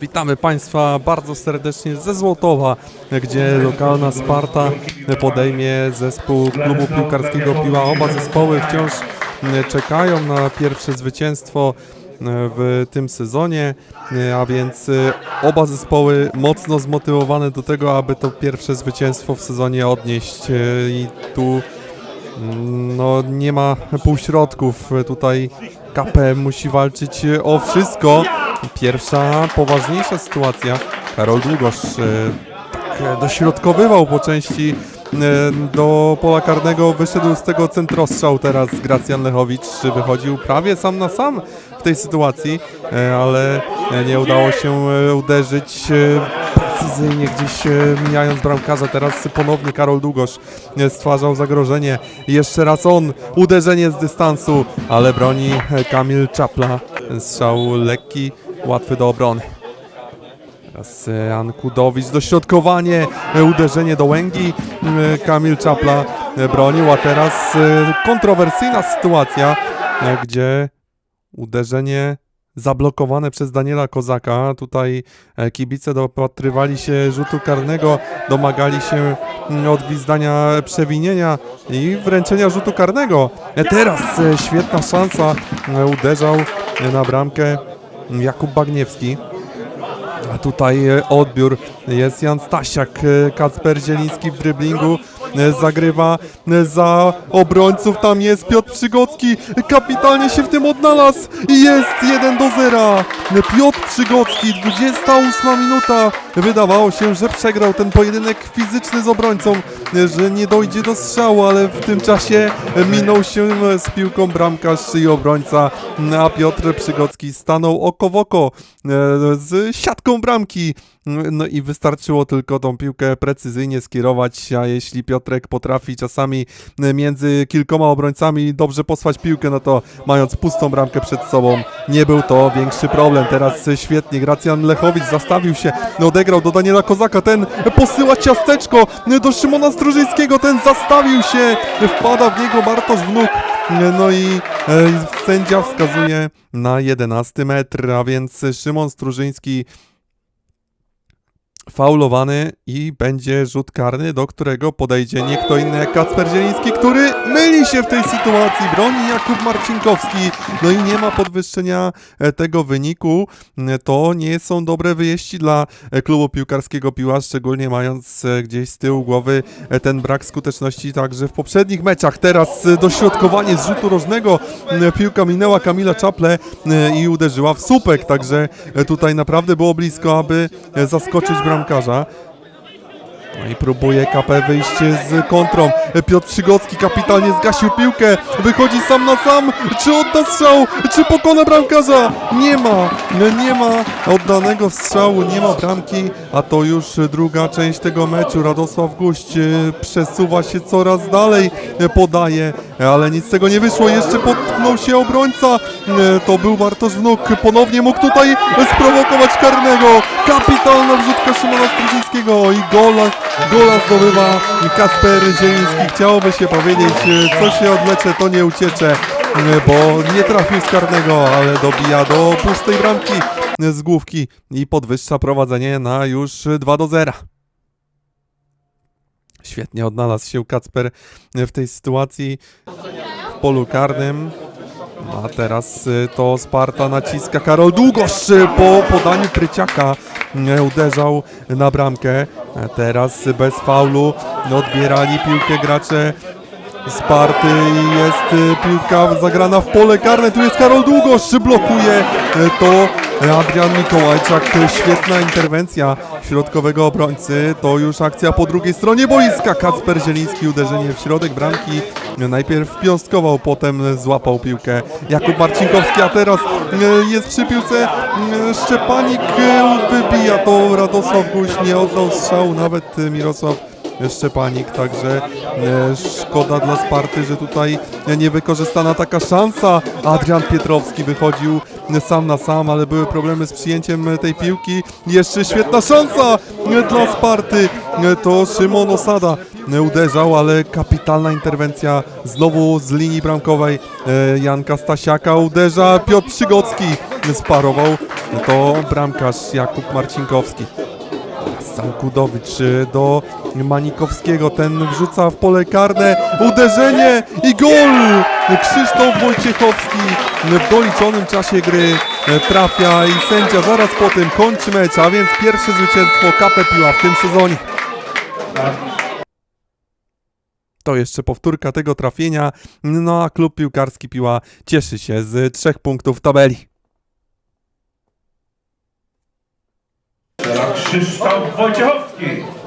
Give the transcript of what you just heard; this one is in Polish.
Witamy Państwa bardzo serdecznie ze Złotowa, gdzie lokalna Sparta podejmie zespół klubu piłkarskiego Piła. Oba zespoły wciąż czekają na pierwsze zwycięstwo w tym sezonie, a więc oba zespoły mocno zmotywowane do tego, aby to pierwsze zwycięstwo w sezonie odnieść i tu no nie ma półśrodków. Tutaj KP musi walczyć o wszystko. Pierwsza, poważniejsza sytuacja. Karol Długosz e, tak dośrodkowywał po części e, do pola karnego. Wyszedł z tego centrostrzał teraz Gracjan Lechowicz. Wychodził prawie sam na sam w tej sytuacji, e, ale nie udało się uderzyć precyzyjnie gdzieś mijając bramkarza. Teraz ponownie Karol Długosz stwarzał zagrożenie. Jeszcze raz on, uderzenie z dystansu, ale broni Kamil Czapla. Strzał lekki, łatwy do obrony. Teraz e, Jan Kudowicz, dośrodkowanie, e, uderzenie do łęgi. E, Kamil Czapla bronił, a teraz kontrowersyjna sytuacja, gdzie uderzenie zablokowane przez Daniela Kozaka. Tutaj kibice dopatrywali się rzutu karnego, domagali się mm, odgwizdania przewinienia i wręczenia rzutu karnego. Teraz świetna szansa, uderzał na bramkę Jakub Bagniewski. A tutaj e, odbiór jest Jan Stasiak, e, Kacper Zieliński w dryblingu zagrywa za obrońców, tam jest Piotr Przygocki, kapitalnie się w tym odnalazł i jest 1 do 0. Piotr Przygocki, 28 minuta. Wydawało się, że przegrał ten pojedynek fizyczny z obrońcą, że nie dojdzie do strzału, ale w tym czasie minął się z piłką bramkarz i obrońca, a Piotr Przygocki stanął oko w oko e, z siatką bramki. No i wystarczyło tylko tą piłkę precyzyjnie skierować, a jeśli Piotrek potrafi czasami e, między kilkoma obrońcami dobrze posłać piłkę, no to mając pustą bramkę przed sobą, nie był to większy problem. Teraz świetnie Gracjan Lechowicz zastawił się, odegrał do Daniela Kozaka, ten posyła ciasteczko do Szymona Strużyńskiego, ten zastawił się, wpada w niego Bartosz Wnuk. No i e, sędzia wskazuje na 11 metr, a więc Szymon Strużyński faulowany i będzie rzut karny, do którego podejdzie nie kto inny jak Kacper Zieliński, który myli się w tej sytuacji, broni Jakub Marcinkowski, no i nie ma podwyższenia e, tego wyniku. E, To nie są dobre wieści dla e, klubu piłkarskiego Piła, szczególnie mając gdzieś z tyłu głowy ten brak skuteczności także w poprzednich meczach. Teraz dośrodkowanie z rzutu rożnego, piłka minęła Kamila Czaple i uderzyła w słupek, także tutaj naprawdę było blisko, aby zaskoczyć bramkarza. No i próbuje KP wyjść z kontrą. Piotr Przygocki kapitalnie zgasił piłkę. Wychodzi sam na sam. Czy odda strzał? Czy pokona bramkarza? Nie ma. Nie ma oddanego strzału, nie ma bramki. A to już druga część tego meczu. Radosław Guść e, przesuwa się coraz dalej. e, Podaje, ale nic z tego nie wyszło. Jeszcze potknął się obrońca. E, To był Bartosz Wnuk. Ponownie mógł tutaj sprowokować karnego. Kapitalna wrzutka Szymona Strużyńskiego i gola, gola zdobywa Kasper Zieliński. Chciałoby się powiedzieć, co się odlecze, to nie uciecze, bo nie trafił z karnego, ale dobija do pustej bramki z główki i podwyższa prowadzenie na już 2 do 0. Świetnie odnalazł się Kacper w tej sytuacji w polu karnym. A teraz y, to Sparta naciska Karol Długosz y, po podaniu Pryciaka y, uderzał na bramkę. Teraz bez faulu odbierali piłkę gracze Sparty jest y, piłka zagrana w pole karne. Tu jest Karol Długosz, blokuje y, to Adrian Mikołajczak. Świetna interwencja środkowego obrońcy. To już akcja po drugiej stronie boiska. Kacper Zieliński uderzenie w środek bramki. Najpierw piąstkował, potem złapał piłkę Jakub Marcinkowski, a teraz y, jest przy piłce Szczepanik wybija to Radosław Guś, nie oddał strzału nawet Mirosław Szczepanik, także e, szkoda dla Sparty, że tutaj nie wykorzystana taka szansa. Adrian Pietrowski wychodził sam na sam, ale były problemy z przyjęciem tej piłki. Jeszcze świetna szansa e, dla Sparty. E, To Szymon Osada e, uderzał, ale kapitalna interwencja znowu z linii bramkowej. E, Janka Stasiaka uderza, Piotr Przygocki sparował to bramkarz Jakub Marcinkowski. Sankudowicz y, do Manikowskiego, ten wrzuca w pole karne, uderzenie i gol! Krzysztof Wojciechowski w doliczonym czasie gry e, trafia i sędzia zaraz po tym kończy mecz, a więc pierwsze zwycięstwo KP Piła w tym sezonie. To jeszcze powtórka tego trafienia, no a klub piłkarski Piła cieszy się z trzech punktów tabeli. Krzysztof Wojciechowski.